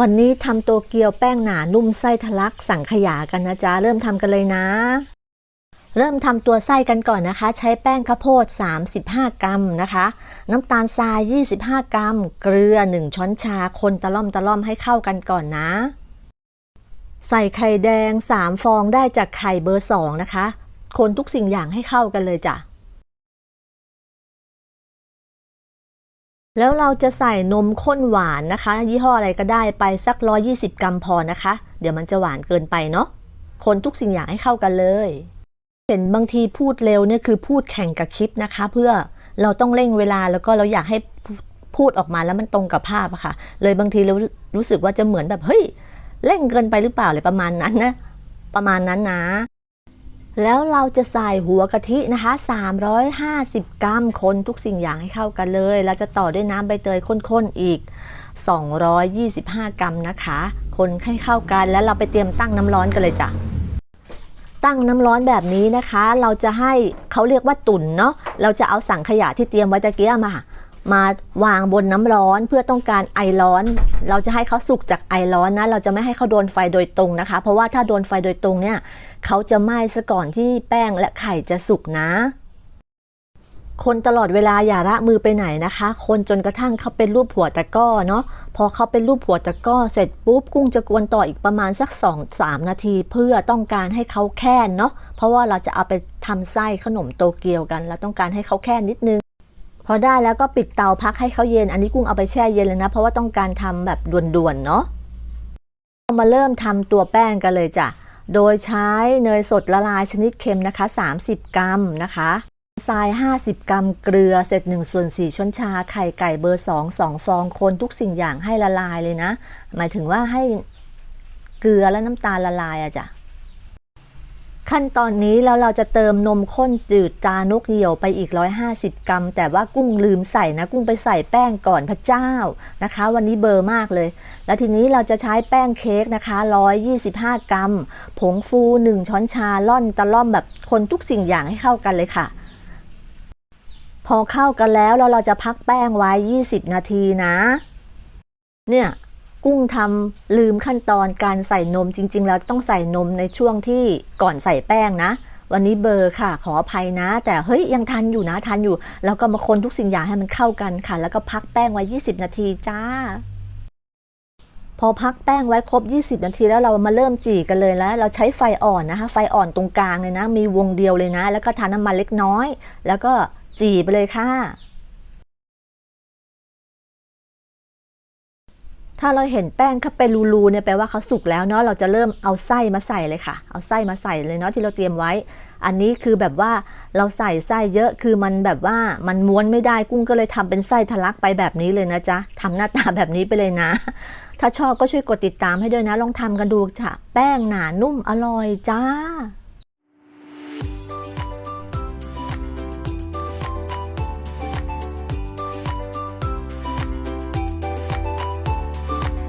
วันนี้ทำโตเกียวแป้งหนานุ่มไส้ทะลักสังขยากันนะจ๊ะ เริ่มทำกันเลยนะ เริ่มทำตัวไส้กันก่อนนะคะ ใช้แป้งข้าวโพด 35 กรัมนะคะ น้ำตาลทราย 25 กรัม เกลือ 1 ช้อนชา คนตะล่อมตะล่อมให้เข้ากันก่อนนะ ใส่ไข่แดง 3 ฟองได้จากไข่เบอร์ 2 นะคะ คนทุกสิ่งอย่างให้เข้ากันเลยจ้ะ แล้วเราจะใส่นมข้นหวานนะคะ ยี่ห้ออะไรก็ได้ไปสัก 120 กรัมพอนะคะ เดี๋ยวมันจะหวานเกินไปเนาะคนทุกสิ่งอย่างให้เข้ากันเลย เห็นบางทีพูดเร็วเนี่ยคือพูดแข่งกับคลิปนะคะ เพื่อเราต้องเร่งเวลาแล้วก็เราอยากให้พูดออกมาแล้วมันตรงกับภาพอะค่ะ เลยบางทีเรารู้สึกว่าจะเหมือนแบบเฮ้ยเร่งเกินไปหรือเปล่าอะไรประมาณนั้นนะประมาณนั้นนะ แล้วเราจะใส่หัวกะทินะคะ 350 กรัมคนทุกสิ่งอย่างให้เข้ากันเลยแล้วจะต่อด้วยน้ำใบเตยข้นๆอีก 225 กรัมนะคะ คนให้เข้ากันแล้วเราไปเตรียมตั้งน้ำร้อนกันเลยจ้ะตั้งน้ำร้อนแบบนี้นะคะ เราจะให้เขาเรียกว่าตุ่นเนาะเราจะเอาสังขยะที่เตรียมไว้ตะเกียมา มาวางบนน้ำร้อนเพื่อต้องการไอร้อน เราจะให้เขาสุกจากไอร้อนนะเราจะไม่ให้เขาโดนไฟโดยตรงนะคะ เพราะว่าถ้าโดนไฟโดยตรงเนี่ยเขาจะไหม้ซะก่อนที่แป้งและไข่จะสุกนะ คนตลอดเวลาอย่าละมือไปไหนนะคะ คนจนกระทั่งเขาเป็นรูปหัวตะก้อเนาะพอเขาเป็นรูปหัวตะก้อเสร็จปุ๊บกุ้งจะกวนต่ออีกประมาณสัก 2-3 นาที เพื่อต้องการให้เขาแค่นเนาะเพราะว่าเราจะเอาไปทำไส้ขนมโตเกียวกัน เราต้องการให้เขาแค่นนิดนึง พอได้แล้วก็ปิดเตาพักให้เขาเย็น อันนี้กุ้งเอาไปแช่เย็นเลยนะ เพราะว่าต้องการทำแบบด่วนๆเนาะามาเริ่มทำตัวแป้งกันเลยจ้ะ โดยใช้เนยสดละลายชนิดเค็มนะคะ 30 กรัมนะคะทราย 50 กรัมเกลือเศษ1ส่วน4ช้อนชาไข่ไก่เบอร์ 2 2 ฟองคนทุกสิ่งอย่างให้ละลายเลยนะ หมายถึงว่าให้เกลือและน้ำตาลละลายอะจ้ะ ขั้นตอนนี้แล้วเราจะเติมนมข้นจืดตานกเหยี่ยวไปอีก 150 กรัม แต่ว่ากุ้งลืมใส่นะ กุ้งไปใส่แป้งก่อนพระเจ้านะคะ วันนี้เบอร์มากเลย แล้วทีนี้เราจะใช้แป้งเค้กนะคะ 125 กรัม ผงฟู 1 ช้อนชาล่อนตะล่อมแบบคนทุกสิ่งอย่างให้เข้ากันเลยค่ะ พอเข้ากันแล้วแล้วเราจะพักแป้งไว้ 20 นาทีนะ เนี่ย กุ้งทำลืมขั้นตอนการใส่นมจริง ๆ แล้วต้องใส่นมในช่วงที่ก่อนใส่แป้งนะ วันนี้เบอร์ค่ะ ขออภัยนะ แต่เฮ้ยยังทันอยู่นะทันอยู่ แล้วก็มาคนทุกสิ่งอย่างให้มันเข้ากันค่ะ แล้วก็พักแป้งไว้ 20 นาทีจ้า พอพักแป้งไว้ครบ 20 นาทีแล้วเรามาเริ่มจี่กันเลยแล้ว เราใช้ไฟอ่อนนะคะ ไฟอ่อนตรงกลางเลยนะ มีวงเดียวเลยนะ แล้วก็ทาน้ำมันเล็กน้อย แล้วก็จี่ไปเลยค่ะ ถ้าเราเห็นแป้งเขาเป็นรูๆเนี่ยแปลว่าเขาสุกแล้วเนาะเราจะเริ่มเอาไส้มาใส่เลยค่ะ เอาไส้มาใส่เลยเนาะที่เราเตรียมไว้ อันนี้คือแบบว่าเราใส่ไส้เยอะคือมันแบบว่ามันม้วนไม่ได้กุ้งก็เลยทำเป็นไส้ทะลักไปแบบนี้เลยนะจ๊ะทำหน้าตาแบบนี้ไปเลยนะ ถ้าชอบก็ช่วยกดติดตามให้ด้วยนะ ลองทำกันดูค่ะ แป้งหนานุ่มอร่อยจ้า